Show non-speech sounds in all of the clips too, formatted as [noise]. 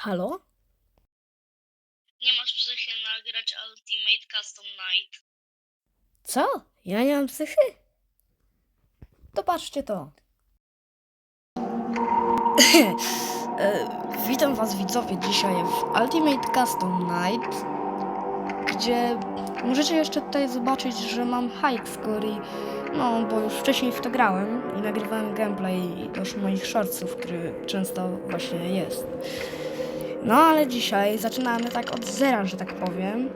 Halo? Nie masz psychy nagrać Ultimate Custom Night. Co? Ja nie mam psychy? To patrzcie to. [laughs] E, Witam was widzowie dzisiaj w Ultimate Custom Night, gdzie możecie jeszcze tutaj zobaczyć, że mam high score i no, bo już wcześniej w to grałem i nagrywałem gameplay do moich shortsów, który często właśnie jest. No ale dzisiaj zaczynamy tak od zera, że tak powiem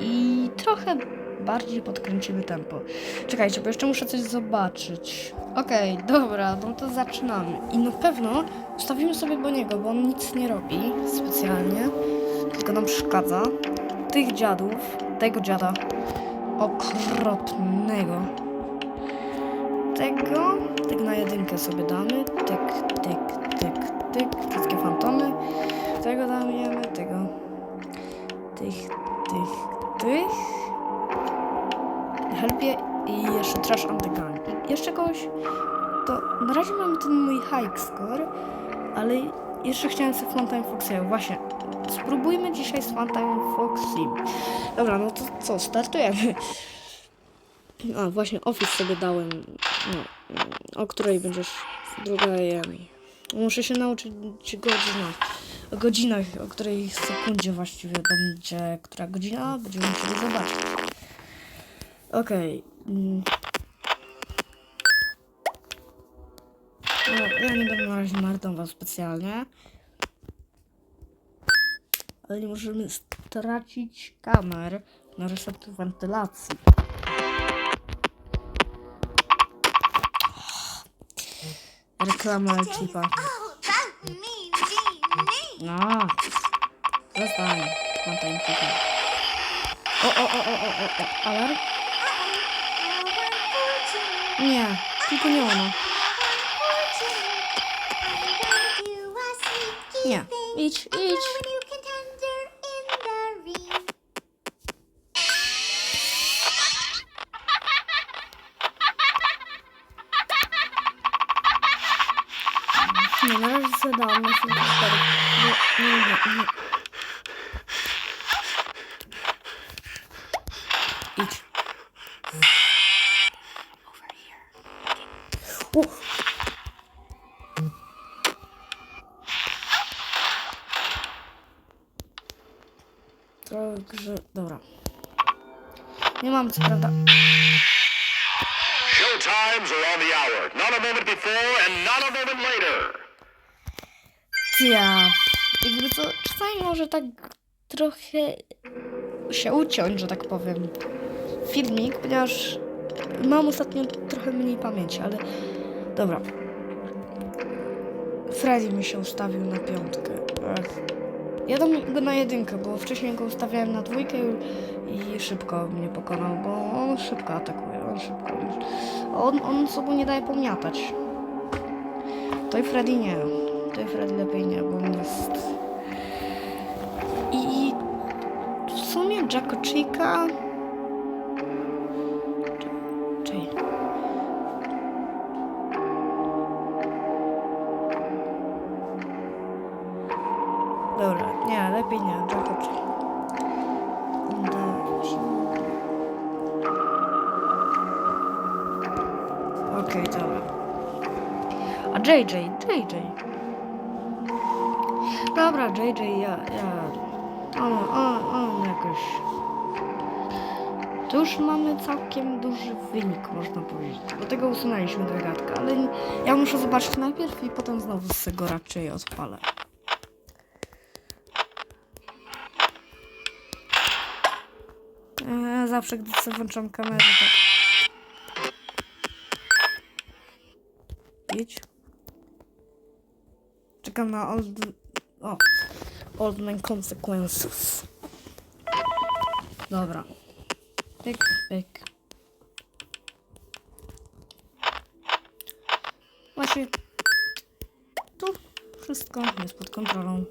i trochę bardziej podkręcimy tempo. Czekajcie, bo jeszcze muszę coś zobaczyć. Okej, dobra, no to zaczynamy. I na pewno ustawimy sobie Boniego, bo on nic nie robi specjalnie, tylko nam przeszkadza. Tych dziadów, tego dziada okropnego. Tego, tego na jedynkę sobie damy. Tyk, tyk, tyk, tyk. Wszystkie fantomy. Tego damy, tego. Tych, tych, tych. Helpie i jeszcze Trash Antygan. I jeszcze kogoś, to na razie mamy ten mój high score, ale jeszcze chciałem sobie Funtime Foxy. Właśnie, spróbujmy dzisiaj z Funtime Foxy. Dobra, no to co, startujemy. A, właśnie Office sobie dałem, no, o której będziesz druga jem. Muszę się nauczyć godzina, o godzinach, o której sekundzie właściwie będzie, która godzina, będziemy musieli zobaczyć. Okej. mm. No, ja nie będę na razie marnował specjalnie. Ale nie możemy stracić kamer na reset wentylacji. Reklama Chipa. No. Zostań. Tam Chipa. O, o, o, o, o, o, o. Alarm? Nie, tylko nie ona. Nie, idź, idź. Nie, na razie zadałam na 74. Nie, nie, nie. Idź. Uff. Także, dobra. Nie mam co prawda. Show times are on the hour. Not a moment before and not a moment later. Ja, jakby to czasami może tak trochę się uciąć, że tak powiem, filmik, ponieważ mam ostatnio trochę mniej pamięci, ale dobra. Freddy mi się ustawił na piątkę. Ja dam go na jedynkę, bo wcześniej go ustawiałem na dwójkę i szybko mnie pokonał, bo on szybko atakuje, on szybko. On, on sobą nie daje pomiatać. To i Freddy nie. To i Freddy lepiej nie, bo jest... I, w sumie Jacko Chica... Czyli... Dobra, nie, lepiej nie, Jacko Chica. Okej, dobra. A JJ, JJ. Dobra, JJ, ja, ja. On, on, on jakoś. To już mamy całkiem duży wynik, można powiedzieć. Do tego usunęliśmy dragatkę, ale ja muszę zobaczyć najpierw i potem znowu z tego raczej odpalę. Eee, zawsze gdy sobie włączam kamerę, to... Idź. Czekam na old... O. Old Man Consequences. Dobra. Pyk, pyk. Właśnie tu wszystko jest pod kontrolą.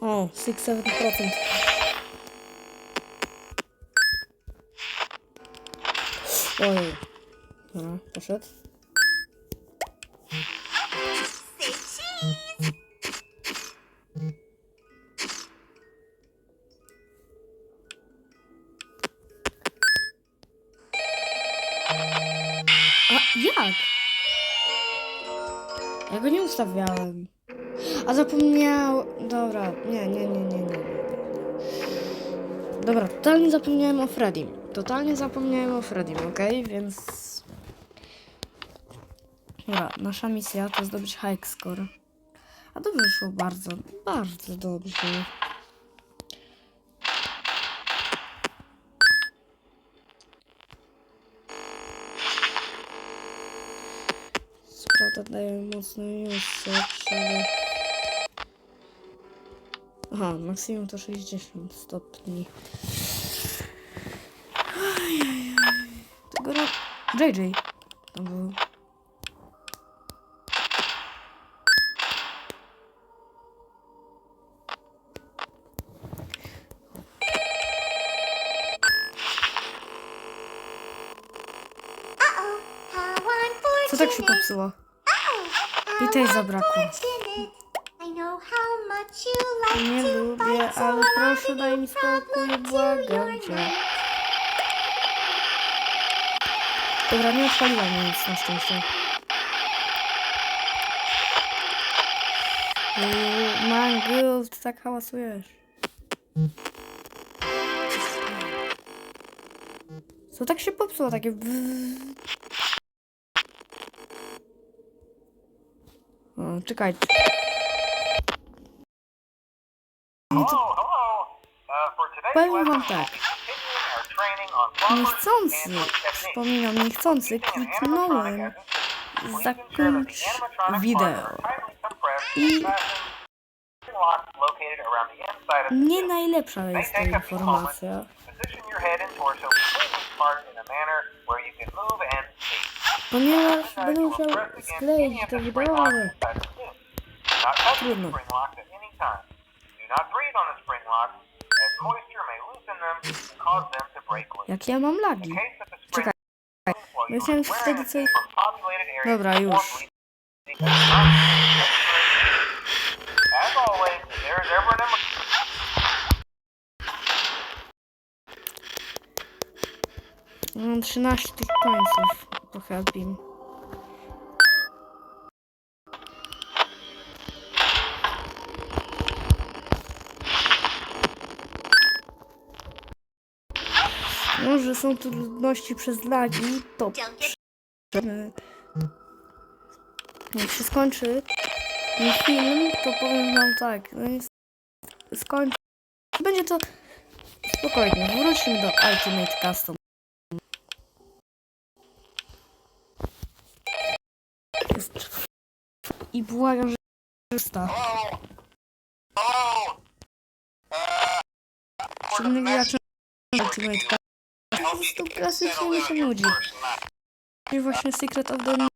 O, 6-7%. Ojej. Dobra, poszedł. A jak? Ja go nie ustawiałem. A zapomniał. Dobra, nie, nie, nie, nie, nie. nie. Dobra, totalnie zapomniałem o Freddym. Totalnie zapomniałem o Freddym, okej? Więc. Dobra, nasza misja to zdobyć high score. A to wyszło bardzo, bardzo dobrze. Sprawda daje mocno usage, ale... Aha, maksimum to 60 stopni. Ajajaj. Tego ro... JJ. To był... Co tak się popsuło? I tej zabrakło. Nie lubię, ale proszę daj mi spokój, błagam cię. Dobra, nie odpaliła mnie nic na szczęście. Yy, Mango, ty tak hałasujesz. Co tak się popsuło, takie. O, czekajcie. Powiem wam tak. Niechcący, przypominam, niechcący kliknąłem zakończ wideo. I- Nie najlepsza jest ta informacja. Ponieważ będę musiał skleić to wideo, ale Trudno. Do not breathe on the spring locks, as moisture jakie ja mam lagi. Czekaj. Ja chciałem wtedy areas Dobra, już. Mam 13 tych końców po helpim. Może są trudności przez lagi, to Don't get prze- jak się skończy ten film, to powiem wam tak, no jest, skończy, będzie to spokojnie, wrócimy do Ultimate Custom. I błagam, że sta. Żadnych graczy Ultimate Custom. Po prostu klasycznie mi się nudzi. I właśnie Secret of the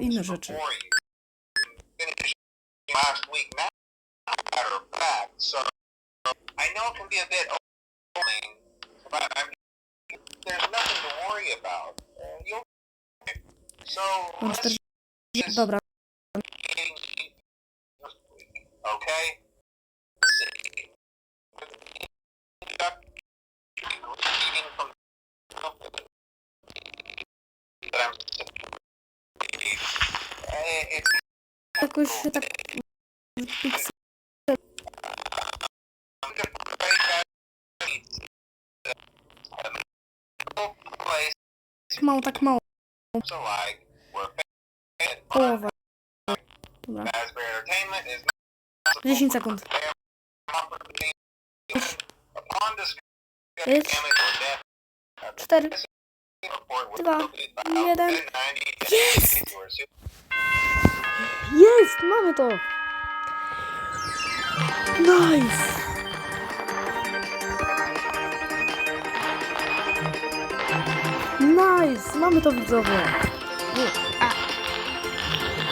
inne rzeczy. week now, matter jakoś się tak... Mało, tak mało. Połowa. Dobra. 10 sekund. Pięć, cztery, dwa, jeden. Jest! Jest! Mamy to! Nice! Nice! Mamy to widzowie!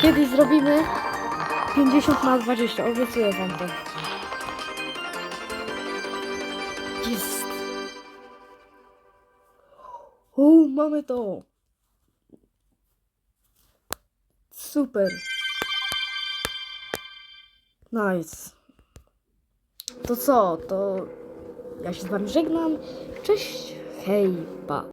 Kiedyś zrobimy 50 na 20, obiecuję wam to. Jest. O, mamy to. Super. Nice. To co? To ja się z wami żegnam. Cześć. Hej, pa.